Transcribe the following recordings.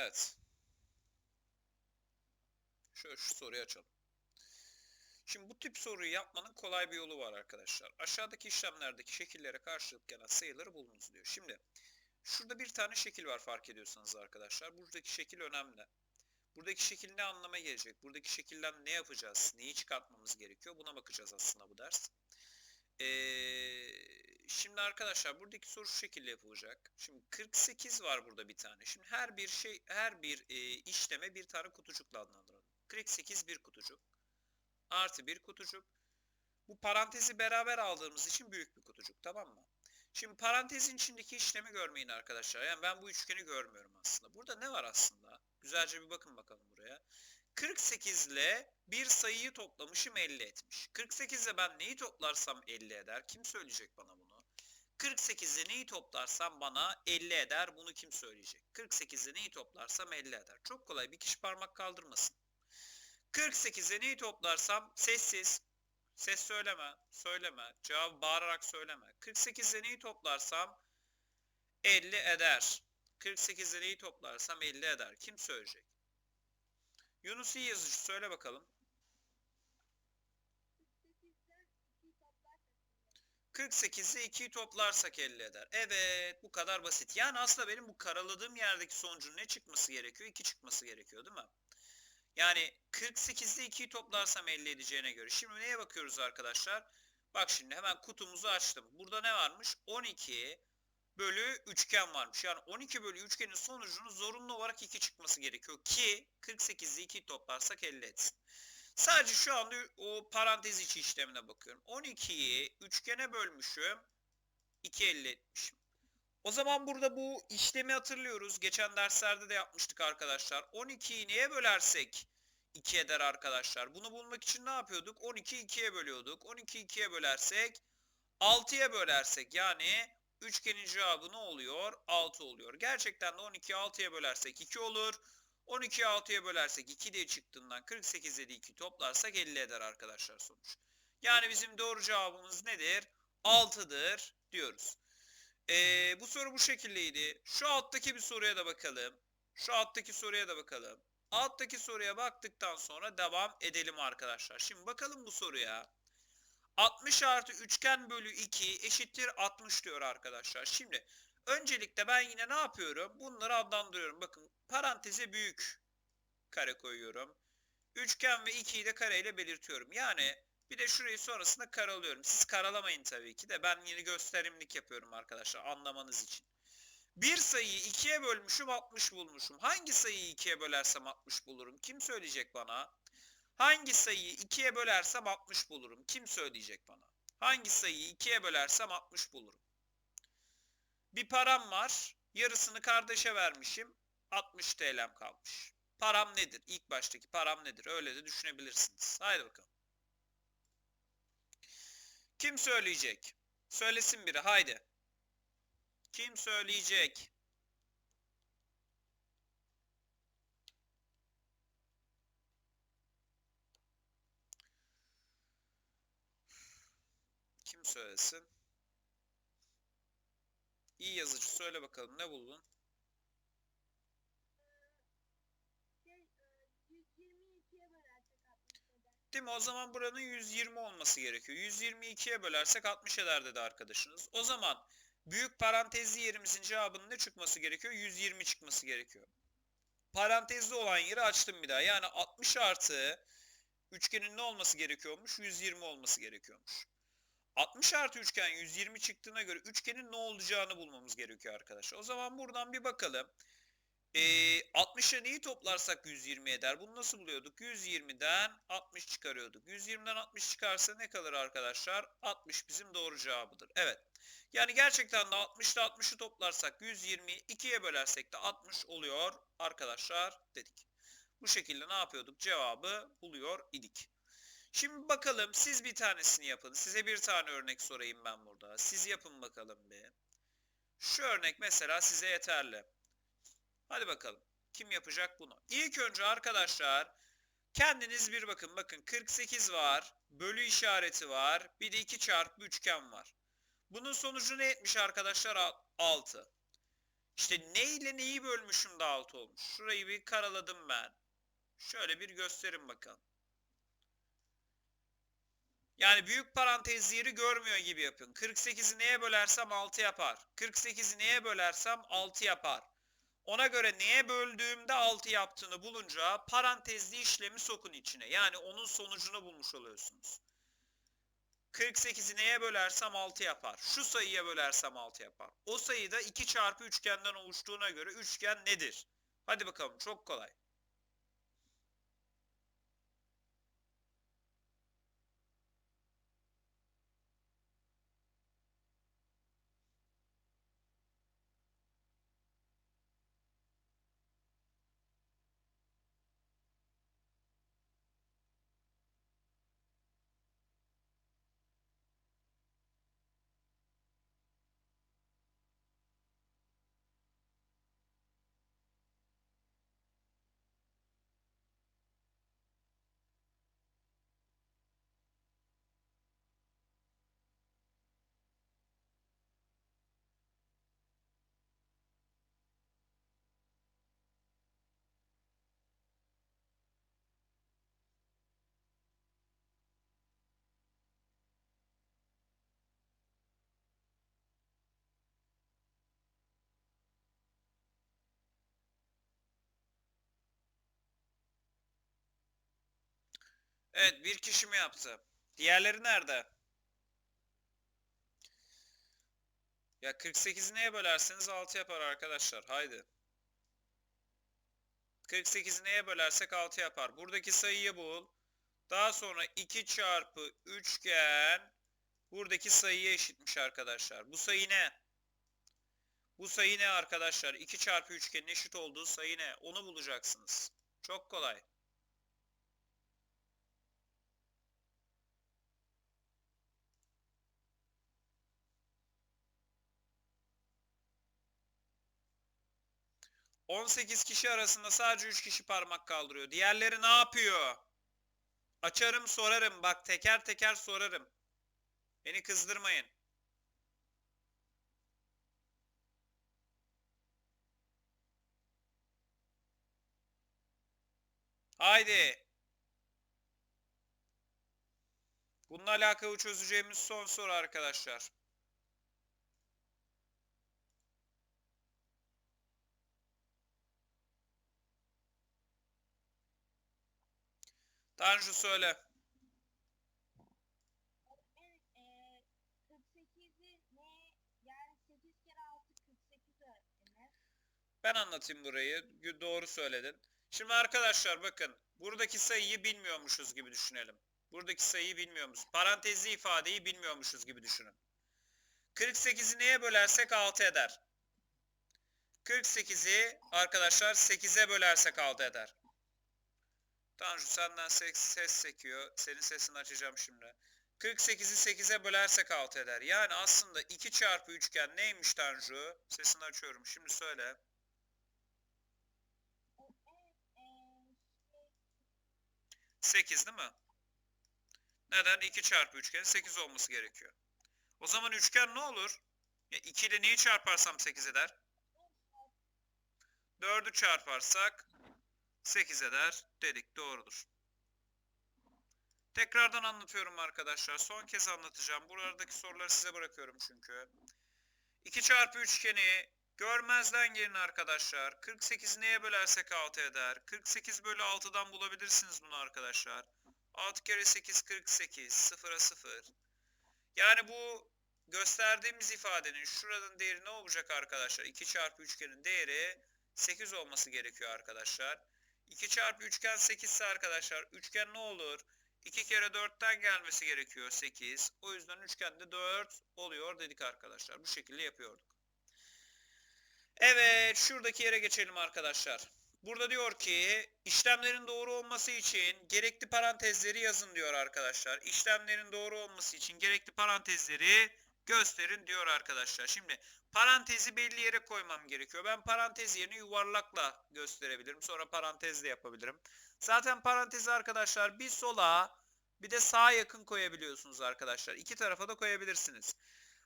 Evet. Şöyle şu soruyu açalım. Şimdi bu tip soruyu yapmanın kolay bir yolu var arkadaşlar. Aşağıdaki işlemlerdeki şekillere karşılık gelen sayıları bulunuz diyor. Şimdi şurada bir tane şekil var fark ediyorsanız arkadaşlar. Buradaki şekil önemli. Buradaki şekil ne anlama gelecek? Buradaki şekilden ne yapacağız? Neyi çıkartmamız gerekiyor? Buna bakacağız aslında bu ders. Ee, şimdi arkadaşlar buradaki soru şu şekilde yapılacak. Şimdi 48 var burada bir tane. Şimdi her bir şey her bir e, işleme bir tane kutucukla adlandıralım. 48 bir kutucuk artı bir kutucuk. Bu parantezi beraber aldığımız için büyük bir kutucuk tamam mı? Şimdi parantezin içindeki işlemi görmeyin arkadaşlar. Yani ben bu üçgeni görmüyorum aslında. Burada ne var aslında? Güzelce bir bakın bakalım buraya. 48 ile bir sayıyı toplamışım 50 etmiş. 48 ile ben neyi toplarsam 50 eder? Kim söyleyecek bana bunu? 48 ile neyi toplarsam bana 50 eder. Bunu kim söyleyecek? 48 ile neyi toplarsam 50 eder. Çok kolay. Bir kişi parmak kaldırmasın. 48 ile neyi toplarsam sessiz. Ses söyleme. Söyleme. Cevabı bağırarak söyleme. 48 ile neyi toplarsam 50 eder. 48 ile neyi toplarsam 50 eder. Kim söyleyecek? Yunus iyi yazıcı söyle bakalım. 48 ile 2'yi toplarsak 50 eder. Evet bu kadar basit. Yani aslında benim bu karaladığım yerdeki sonucun ne çıkması gerekiyor? 2 çıkması gerekiyor değil mi? Yani 48 ile 2'yi toplarsam 50 edeceğine göre. Şimdi neye bakıyoruz arkadaşlar? Bak şimdi hemen kutumuzu açtım. Burada ne varmış? 12 bölü üçgen varmış. Yani 12 bölü üçgenin sonucunun zorunlu olarak 2 çıkması gerekiyor ki 48 ile 2'yi toplarsak 50 etsin. Sadece şu anda o parantez içi işlemine bakıyorum. 12'yi üçgene bölmüşüm. 2 elde etmişim. O zaman burada bu işlemi hatırlıyoruz. Geçen derslerde de yapmıştık arkadaşlar. 12'yi neye bölersek 2 eder arkadaşlar. Bunu bulmak için ne yapıyorduk? 12'yi 2'ye bölüyorduk. 12'yi 2'ye bölersek 6'ya bölersek yani üçgenin cevabı ne oluyor? 6 oluyor. Gerçekten de 12'yi 6'ya bölersek 2 olur. 12'yi 6'ya bölersek 2 diye çıktığından 48 ile 2 toplarsak 50 eder arkadaşlar sonuç. Yani bizim doğru cevabımız nedir? 6'dır diyoruz. Ee, bu soru bu şekildeydi. Şu alttaki bir soruya da bakalım. Şu alttaki soruya da bakalım. Alttaki soruya baktıktan sonra devam edelim arkadaşlar. Şimdi bakalım bu soruya. 60 artı üçgen bölü 2 eşittir 60 diyor arkadaşlar. Şimdi öncelikle ben yine ne yapıyorum? Bunları adlandırıyorum. Bakın paranteze büyük kare koyuyorum. Üçgen ve 2'yi de kareyle belirtiyorum. Yani bir de şurayı sonrasında karalıyorum. Siz karalamayın tabii ki de. Ben yeni gösterimlik yapıyorum arkadaşlar anlamanız için. Bir sayıyı 2'ye bölmüşüm 60 bulmuşum. Hangi sayıyı 2'ye bölersem 60 bulurum? Kim söyleyecek bana? Hangi sayıyı 2'ye bölersem 60 bulurum? Kim söyleyecek bana? Hangi sayıyı 2'ye bölersem 60 bulurum? Bir param var. Yarısını kardeşe vermişim. 60 TL'm kalmış. Param nedir? İlk baştaki param nedir? Öyle de düşünebilirsiniz. Haydi bakalım. Kim söyleyecek? Söylesin biri haydi. Kim söyleyecek? Kim söylesin? İyi yazıcı söyle bakalım ne buldun? Değil mi? O zaman buranın 120 olması gerekiyor. 120'yi 2'ye bölersek 60 eder dedi arkadaşınız. O zaman büyük parantezli yerimizin cevabının ne çıkması gerekiyor? 120 çıkması gerekiyor. Parantezli olan yeri açtım bir daha. Yani 60 artı üçgenin ne olması gerekiyormuş? 120 olması gerekiyormuş. 60 artı üçgen 120 çıktığına göre üçgenin ne olacağını bulmamız gerekiyor arkadaşlar. O zaman buradan bir bakalım. E, 60'a neyi toplarsak 120 eder? Bunu nasıl buluyorduk? 120'den 60 çıkarıyorduk. 120'den 60 çıkarsa ne kalır arkadaşlar? 60 bizim doğru cevabıdır. Evet. Yani gerçekten de 60 ile 60'ı toplarsak 120'yi 2'ye bölersek de 60 oluyor arkadaşlar dedik. Bu şekilde ne yapıyorduk? Cevabı buluyor idik. Şimdi bakalım siz bir tanesini yapın. Size bir tane örnek sorayım ben burada. Siz yapın bakalım bir. Şu örnek mesela size yeterli. Hadi bakalım. Kim yapacak bunu? İlk önce arkadaşlar kendiniz bir bakın. Bakın 48 var. Bölü işareti var. Bir de 2 çarpı üçgen var. Bunun sonucu ne etmiş arkadaşlar? 6. İşte ne ile neyi bölmüşüm de 6 olmuş. Şurayı bir karaladım ben. Şöyle bir gösterin bakalım. Yani büyük parantez yeri görmüyor gibi yapın. 48'i neye bölersem 6 yapar. 48'i neye bölersem 6 yapar. Ona göre neye böldüğümde 6 yaptığını bulunca parantezli işlemi sokun içine. Yani onun sonucunu bulmuş oluyorsunuz. 48'i neye bölersem 6 yapar. Şu sayıya bölersem 6 yapar. O sayı da 2 çarpı üçgenden oluştuğuna göre üçgen nedir? Hadi bakalım çok kolay. Evet bir kişi mi yaptı? Diğerleri nerede? Ya 48'i neye bölerseniz 6 yapar arkadaşlar. Haydi. 48'i neye bölersek 6 yapar. Buradaki sayıyı bul. Daha sonra 2 çarpı üçgen buradaki sayıya eşitmiş arkadaşlar. Bu sayı ne? Bu sayı ne arkadaşlar? 2 çarpı üçgenin eşit olduğu sayı ne? Onu bulacaksınız. Çok kolay. ...18 kişi arasında sadece 3 kişi parmak kaldırıyor. Diğerleri ne yapıyor? Açarım sorarım. Bak teker teker sorarım. Beni kızdırmayın. Haydi. Bununla alakalı çözeceğimiz son soru arkadaşlar. Tanju söyle. Evet, eee 48'i ne? Yani 8 kere 6 48 öğretmenler. Ben anlatayım burayı. Doğru söyledin. Şimdi arkadaşlar bakın. Buradaki sayıyı bilmiyormuşuz gibi düşünelim. Buradaki sayıyı bilmiyormuşuz. Parantezli ifadeyi bilmiyormuşuz gibi düşünün. 48'i neye bölersek 6 eder. 48'i arkadaşlar 8'e bölersek 6 eder. Tanju senden ses, ses sekiyor. Senin sesini açacağım şimdi. 48'i 8'e bölersek 6 eder. Yani aslında 2 çarpı üçgen neymiş Tanju? Sesini açıyorum. Şimdi söyle. 8 değil mi? Neden? 2 çarpı üçgen 8 olması gerekiyor. O zaman üçgen ne olur? Ya 2 ile neyi çarparsam 8 eder? 4'ü çarparsak 8 eder dedik. Doğrudur. Tekrardan anlatıyorum arkadaşlar. Son kez anlatacağım. Buradaki soruları size bırakıyorum çünkü. 2 çarpı üçgeni görmezden gelin arkadaşlar. 48'i neye bölersek 6 eder? 48 bölü 6'dan bulabilirsiniz bunu arkadaşlar. 6 kere 8 48 sıfıra 0. Yani bu gösterdiğimiz ifadenin şuranın değeri ne olacak arkadaşlar? 2 çarpı üçgenin değeri 8 olması gerekiyor arkadaşlar. 2 çarpı üçgen 8 ise arkadaşlar üçgen ne olur? 2 kere 4'ten gelmesi gerekiyor 8. O yüzden üçgende 4 oluyor dedik arkadaşlar. Bu şekilde yapıyorduk. Evet şuradaki yere geçelim arkadaşlar. Burada diyor ki işlemlerin doğru olması için gerekli parantezleri yazın diyor arkadaşlar. İşlemlerin doğru olması için gerekli parantezleri gösterin diyor arkadaşlar. Şimdi parantezi belli yere koymam gerekiyor. Ben parantez yerini yuvarlakla gösterebilirim. Sonra parantezle yapabilirim. Zaten parantezi arkadaşlar bir sola bir de sağa yakın koyabiliyorsunuz arkadaşlar. İki tarafa da koyabilirsiniz.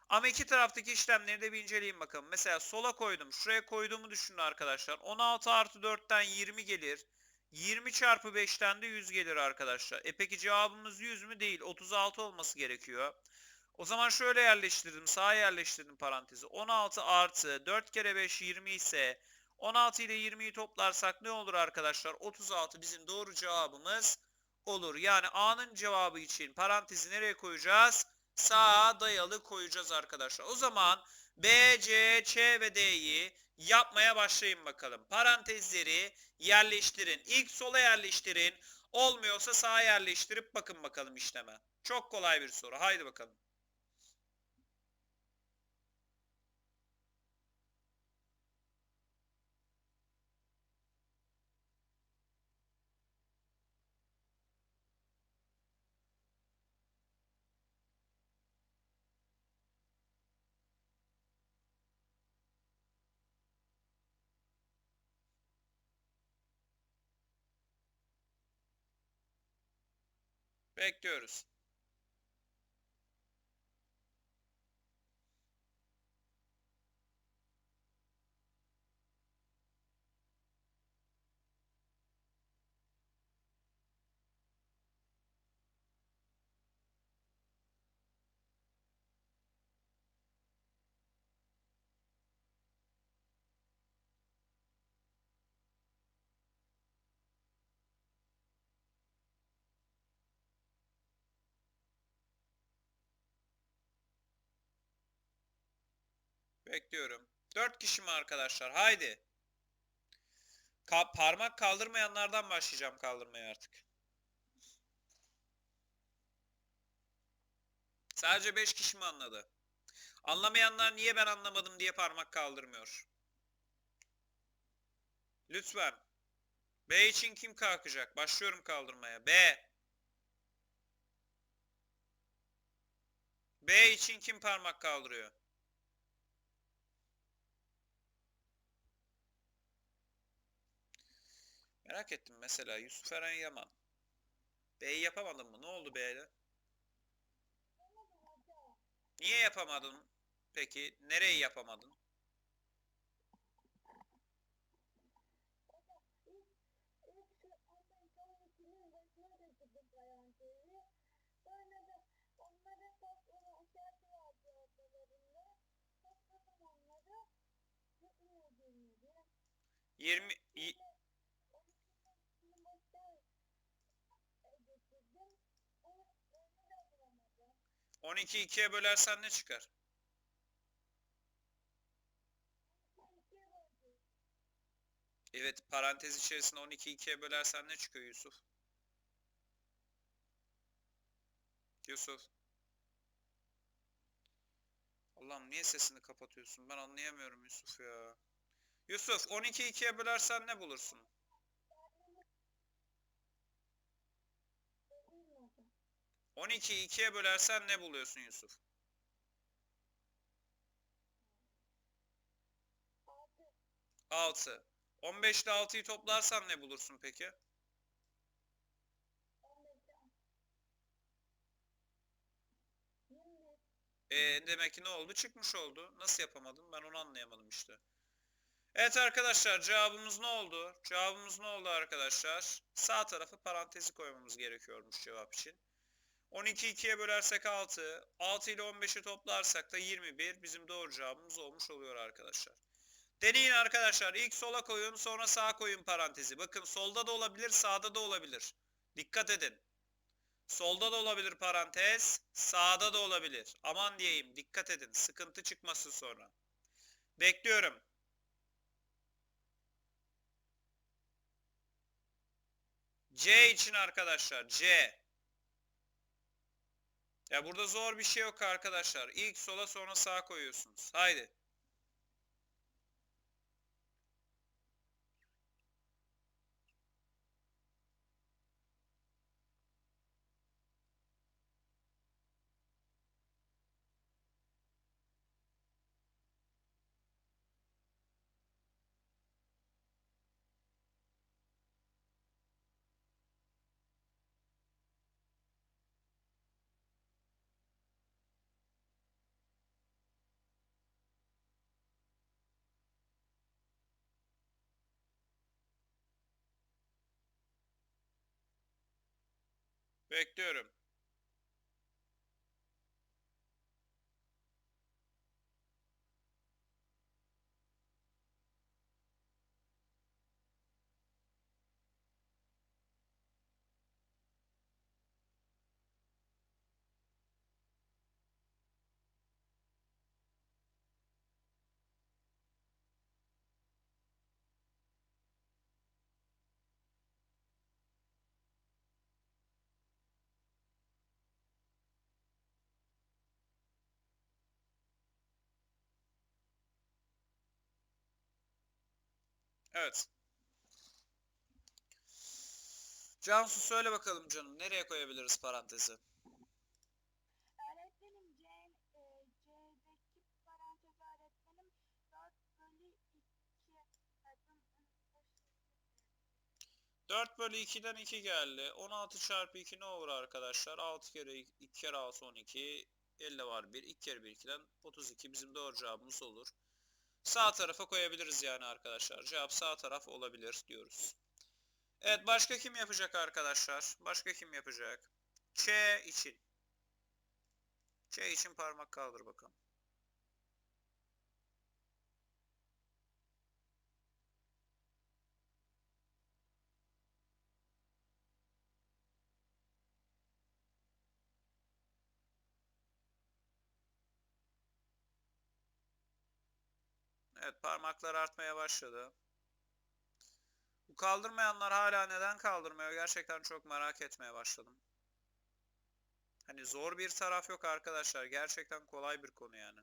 Ama iki taraftaki işlemleri de bir inceleyin bakalım. Mesela sola koydum. Şuraya koyduğumu düşünün arkadaşlar. 16 artı 4'ten 20 gelir. 20 çarpı 5'ten de 100 gelir arkadaşlar. E peki cevabımız 100 mü? Değil. 36 olması gerekiyor. O zaman şöyle yerleştirdim. Sağa yerleştirdim parantezi. 16 artı 4 kere 5 20 ise 16 ile 20'yi toplarsak ne olur arkadaşlar? 36 bizim doğru cevabımız olur. Yani A'nın cevabı için parantezi nereye koyacağız? Sağa dayalı koyacağız arkadaşlar. O zaman B, C, Ç ve D'yi yapmaya başlayın bakalım. Parantezleri yerleştirin. İlk sola yerleştirin. Olmuyorsa sağa yerleştirip bakın bakalım işleme. Çok kolay bir soru. Haydi bakalım. Bekliyoruz. Bekliyorum. 4 kişi mi arkadaşlar? Haydi. Ka- parmak kaldırmayanlardan başlayacağım kaldırmaya artık. Sadece 5 kişi mi anladı? Anlamayanlar niye ben anlamadım diye parmak kaldırmıyor. Lütfen. B için kim kalkacak? Başlıyorum kaldırmaya. B. B için kim parmak kaldırıyor? Merak ettim mesela Yusuf Eren Yaman. B'yi yapamadın mı? Ne oldu B'de? Niye yapamadın? Peki nereyi yapamadın? Sonra 12'yi 2'ye bölersen ne çıkar? Evet parantez içerisinde 12'yi 2'ye bölersen ne çıkıyor Yusuf? Yusuf. Allah'ım niye sesini kapatıyorsun? Ben anlayamıyorum Yusuf ya. Yusuf 12'yi 2'ye bölersen ne bulursun? 12 ikiye bölersen ne buluyorsun Yusuf? Altı. 6. 15 ile 6'yı toplarsan ne bulursun peki? On beş. Yirmi. E, demek ki ne oldu? Çıkmış oldu. Nasıl yapamadım? Ben onu anlayamadım işte. Evet arkadaşlar cevabımız ne oldu? Cevabımız ne oldu arkadaşlar? Sağ tarafı parantezi koymamız gerekiyormuş cevap için. 12 ikiye bölersek 6. 6 ile 15'i toplarsak da 21. Bizim doğru cevabımız olmuş oluyor arkadaşlar. Deneyin arkadaşlar. İlk sola koyun sonra sağa koyun parantezi. Bakın solda da olabilir sağda da olabilir. Dikkat edin. Solda da olabilir parantez, sağda da olabilir. Aman diyeyim, dikkat edin. Sıkıntı çıkmasın sonra. Bekliyorum. C için arkadaşlar, C. Ya burada zor bir şey yok arkadaşlar. İlk sola sonra sağa koyuyorsunuz. Haydi. Bekliyorum. Evet. Cansu söyle bakalım canım. Nereye koyabiliriz parantezi? Öğretmenim C, e, C'deki parantez öğretmenim 4 bölü 2 adım 4 bölü 2'den 2 geldi. 16 çarpı 2 ne olur arkadaşlar? 6 kere 2 kere 6 12. 50 var 1. 2 kere 1 2'den 32. Bizim doğru cevabımız olur. Sağ tarafa koyabiliriz yani arkadaşlar. Cevap sağ taraf olabilir diyoruz. Evet başka kim yapacak arkadaşlar? Başka kim yapacak? Ç için. Ç için parmak kaldır bakalım. Evet parmaklar artmaya başladı. Bu kaldırmayanlar hala neden kaldırmıyor? Gerçekten çok merak etmeye başladım. Hani zor bir taraf yok arkadaşlar. Gerçekten kolay bir konu yani.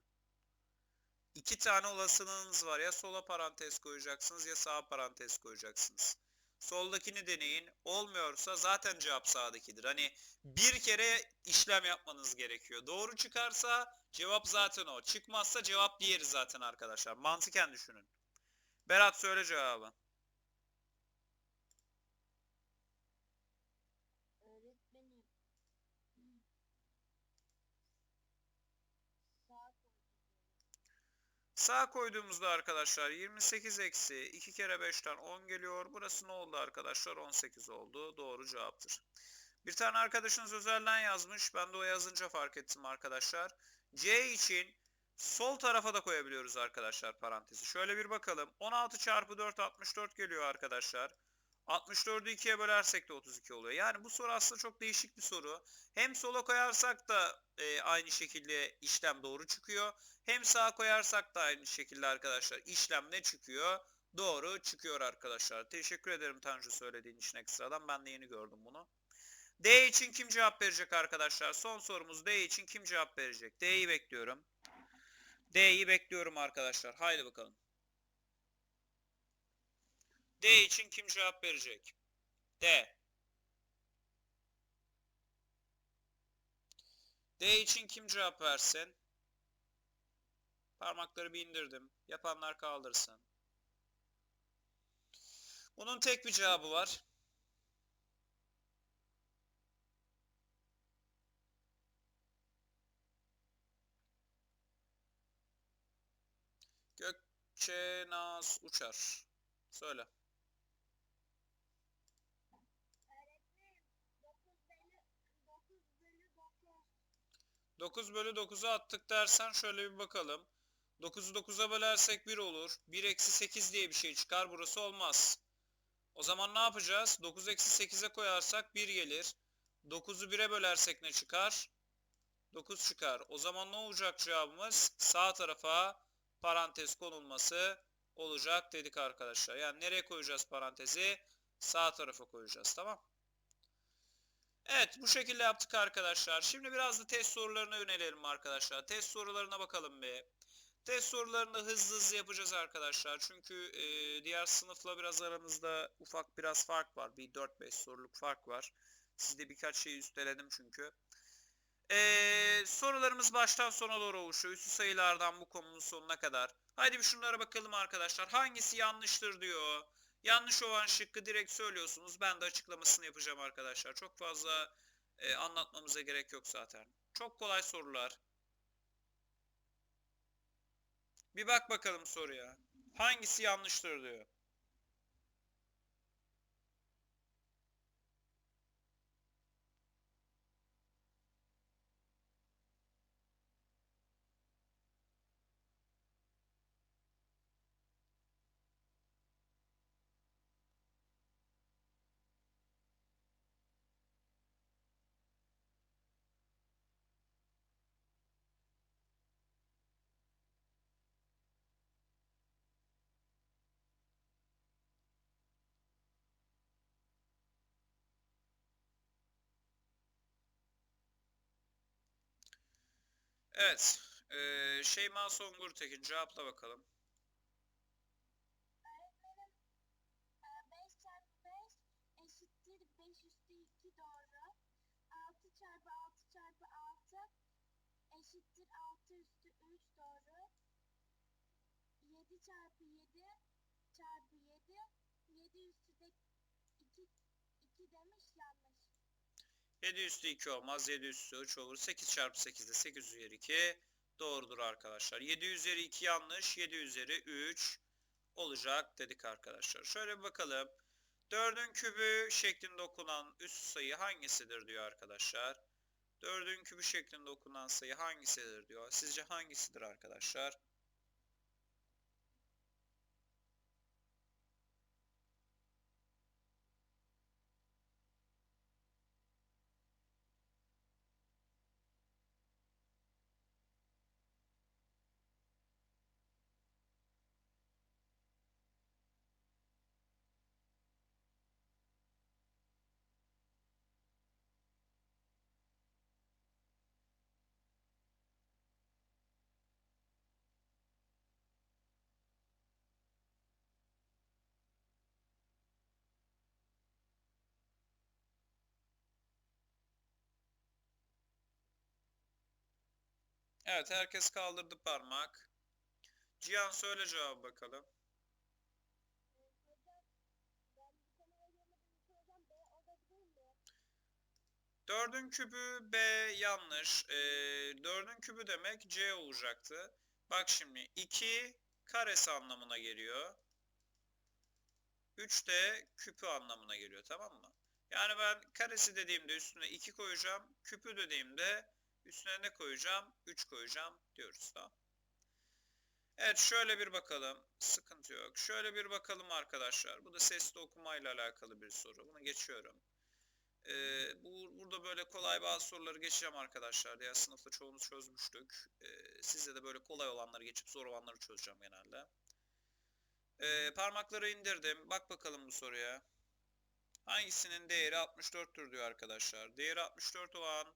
İki tane olasılığınız var. Ya sola parantez koyacaksınız ya sağa parantez koyacaksınız. Soldakini deneyin. Olmuyorsa zaten cevap sağdakidir. Hani bir kere işlem yapmanız gerekiyor. Doğru çıkarsa cevap zaten o. Çıkmazsa cevap diğeri zaten arkadaşlar. Mantıken düşünün. Berat söyle cevabı. Sağ koyduğumuzda arkadaşlar 28 eksi 2 kere 5'ten 10 geliyor. Burası ne oldu arkadaşlar? 18 oldu. Doğru cevaptır. Bir tane arkadaşınız özelden yazmış. Ben de o yazınca fark ettim arkadaşlar. C için sol tarafa da koyabiliyoruz arkadaşlar parantezi. Şöyle bir bakalım. 16 çarpı 4 64 geliyor arkadaşlar. 64'ü 2'ye bölersek de 32 oluyor. Yani bu soru aslında çok değişik bir soru. Hem sola koyarsak da e, aynı şekilde işlem doğru çıkıyor. Hem sağa koyarsak da aynı şekilde arkadaşlar işlem ne çıkıyor? Doğru çıkıyor arkadaşlar. Teşekkür ederim Tanju söylediğin için ekstradan. Ben de yeni gördüm bunu. D için kim cevap verecek arkadaşlar? Son sorumuz D için kim cevap verecek? D'yi bekliyorum. D'yi bekliyorum arkadaşlar. Haydi bakalım. D için kim cevap verecek? D. D için kim cevap versin? Parmakları bir indirdim. Yapanlar kaldırsın. Bunun tek bir cevabı var. Gökçe Naz Uçar. Söyle. öğretmenim 9 bölü 9 bölü 9 9 bölü 9'u attık dersen şöyle bir bakalım. 9'u 9'a bölersek 1 olur. 1 eksi 8 diye bir şey çıkar. Burası olmaz. O zaman ne yapacağız? 9 eksi 8'e koyarsak 1 gelir. 9'u 1'e bölersek ne çıkar? 9 çıkar. O zaman ne olacak cevabımız? Sağ tarafa parantez konulması olacak dedik arkadaşlar. Yani nereye koyacağız parantezi? Sağ tarafa koyacağız. Tamam. Evet bu şekilde yaptık arkadaşlar. Şimdi biraz da test sorularına yönelelim arkadaşlar. Test sorularına bakalım bir. Test sorularını hızlı hızlı yapacağız arkadaşlar. Çünkü e, diğer sınıfla biraz aramızda ufak biraz fark var. Bir 4-5 soruluk fark var. Sizde birkaç şey üsteledim çünkü. E, sorularımız baştan sona doğru oluşuyor. Üstü sayılardan bu konunun sonuna kadar. Haydi bir şunlara bakalım arkadaşlar. Hangisi yanlıştır diyor. Yanlış olan şıkkı direkt söylüyorsunuz. Ben de açıklamasını yapacağım arkadaşlar. Çok fazla e, anlatmamıza gerek yok zaten. Çok kolay sorular. Bir bak bakalım soruya. Hangisi yanlıştır diyor. Evet. Ee, Şeyma Songur Tekin cevapla bakalım. Öğretmenim e, 5 çarpı 5 eşittir 5 üstü 2 doğru. 6 çarpı 6 çarpı 6 eşittir 6 üstü 3 doğru. 7 çarpı 7 çarpı 7 7 üstü de 2 2 demiş yanlış. 7 üstü 2 olmaz. 7 üstü 3 olur. 8 çarpı 8 de 8 üzeri 2 doğrudur arkadaşlar. 7 üzeri 2 yanlış. 7 üzeri 3 olacak dedik arkadaşlar. Şöyle bir bakalım. 4'ün kübü şeklinde okunan üst sayı hangisidir diyor arkadaşlar. 4'ün kübü şeklinde okunan sayı hangisidir diyor. Sizce hangisidir arkadaşlar? Evet herkes kaldırdı parmak. Cihan söyle cevabı bakalım. 4'ün kübü B yanlış. Ee, 4'ün kübü demek C olacaktı. Bak şimdi 2 karesi anlamına geliyor. 3 de küpü anlamına geliyor tamam mı? Yani ben karesi dediğimde üstüne 2 koyacağım. Küpü dediğimde üstüne ne koyacağım? 3 koyacağım diyoruz tamam. Evet şöyle bir bakalım. Sıkıntı yok. Şöyle bir bakalım arkadaşlar. Bu da sesli okumayla alakalı bir soru. Bunu geçiyorum. Ee, bu, burada böyle kolay bazı soruları geçeceğim arkadaşlar. Diğer sınıfta çoğumuz çözmüştük. Ee, sizde de böyle kolay olanları geçip zor olanları çözeceğim genelde. Ee, parmakları indirdim. Bak bakalım bu soruya. Hangisinin değeri 64'tür diyor arkadaşlar. Değeri 64 olan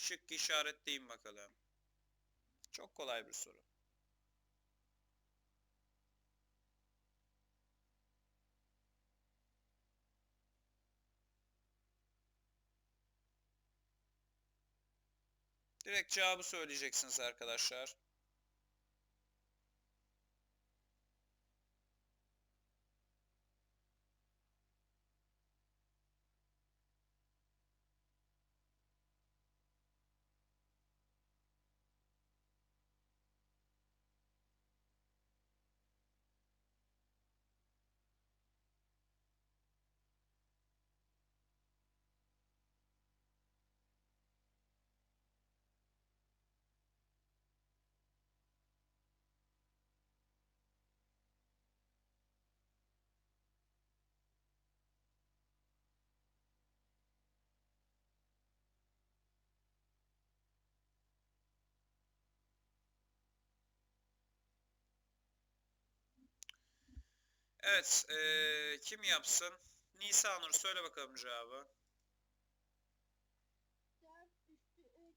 şık işaretleyin bakalım. Çok kolay bir soru. Direkt cevabı söyleyeceksiniz arkadaşlar. Evet, eee, kim yapsın? Nisa Nur söyle bakalım cevabı. 4 üstü 3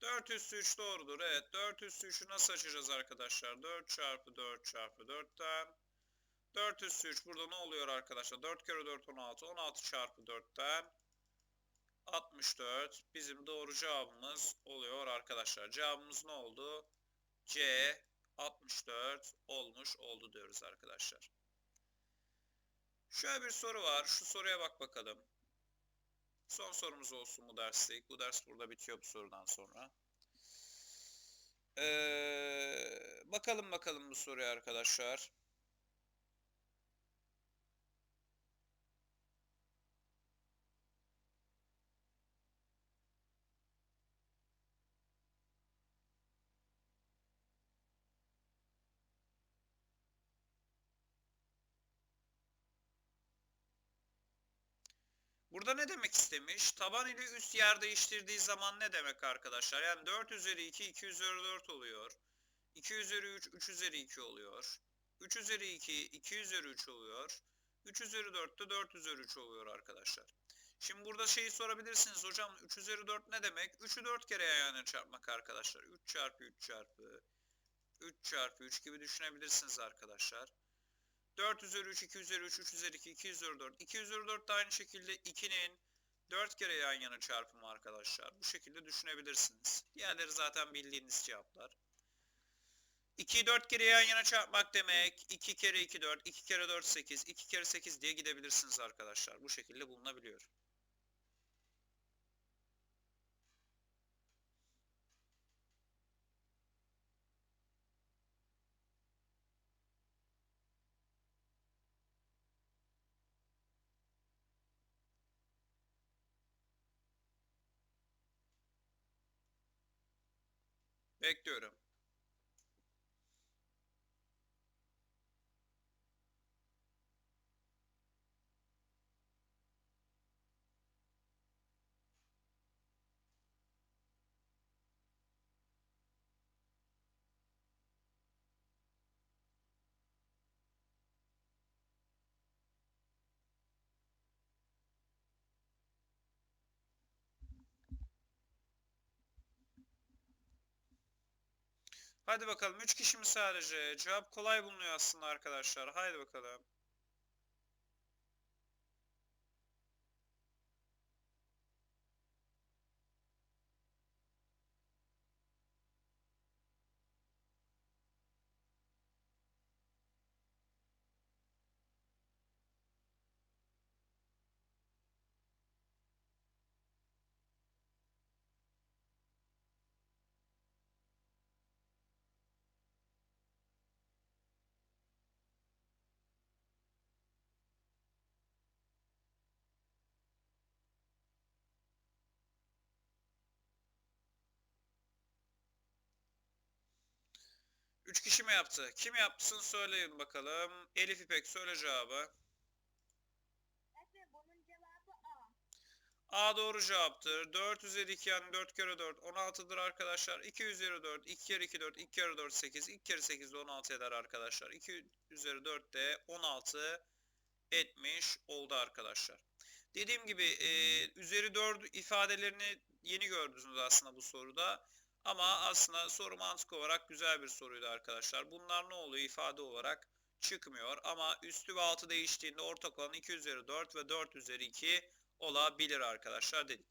4 üstü 3 doğrudur. Evet, 4 üstü 3'ü nasıl açacağız arkadaşlar? 4 çarpı 4 çarpı 4'ten. 4 üstü 3 burada ne oluyor arkadaşlar? 4 kere 4 16. 16 çarpı 4'ten. 64 bizim doğru cevabımız oluyor arkadaşlar. Cevabımız ne oldu? C 64 olmuş oldu diyoruz arkadaşlar. Şöyle bir soru var. Şu soruya bak bakalım. Son sorumuz olsun bu derslik. Bu ders burada bitiyor bu sorudan sonra. Ee, bakalım bakalım bu soruya arkadaşlar. Burada ne demek istemiş? Taban ile üst yer değiştirdiği zaman ne demek arkadaşlar? Yani 4 üzeri 2, 2 üzeri 4 oluyor. 2 üzeri 3, 3 üzeri 2 oluyor. 3 üzeri 2, 2 üzeri 3 oluyor. 3 üzeri 4 de 4 üzeri 3 oluyor arkadaşlar. Şimdi burada şeyi sorabilirsiniz hocam 3 üzeri 4 ne demek? 3'ü 4 kere yan yana çarpmak arkadaşlar. 3 çarpı 3 çarpı 3 çarpı 3 gibi düşünebilirsiniz arkadaşlar. 4 üzeri 3, 2 üzeri 3, 3 üzeri 2, 2 üzeri 4. 2 üzeri 4 de aynı şekilde 2'nin 4 kere yan yana çarpımı arkadaşlar. Bu şekilde düşünebilirsiniz. Diğerleri zaten bildiğiniz cevaplar. 2'yi 4 kere yan yana çarpmak demek 2 kere 2 4, 2 kere 4 8, 2 kere 8 diye gidebilirsiniz arkadaşlar. Bu şekilde bulunabiliyor. Bekliyorum. Hadi bakalım 3 kişi mi sadece? Cevap kolay bulunuyor aslında arkadaşlar. Haydi bakalım. Üç kişi mi yaptı? Kim yaptısın söyleyin bakalım. Elif İpek söyle cevabı. Öğretmenim bunun cevabı A. A doğru cevaptır. 4 üzeri 2 yani 4 kere 4 16'dır arkadaşlar. 2 üzeri 4 2 kere 2 4 2 kere 4 8 2 kere 8 de 16 eder arkadaşlar. 2 üzeri 4 de 16 etmiş oldu arkadaşlar. Dediğim gibi e, üzeri 4 ifadelerini yeni gördünüz aslında bu soruda. Ama aslında soru mantık olarak güzel bir soruydu arkadaşlar. Bunlar ne oluyor ifade olarak çıkmıyor. Ama üstü ve altı değiştiğinde ortak olan 2 üzeri 4 ve 4 üzeri 2 olabilir arkadaşlar dedik.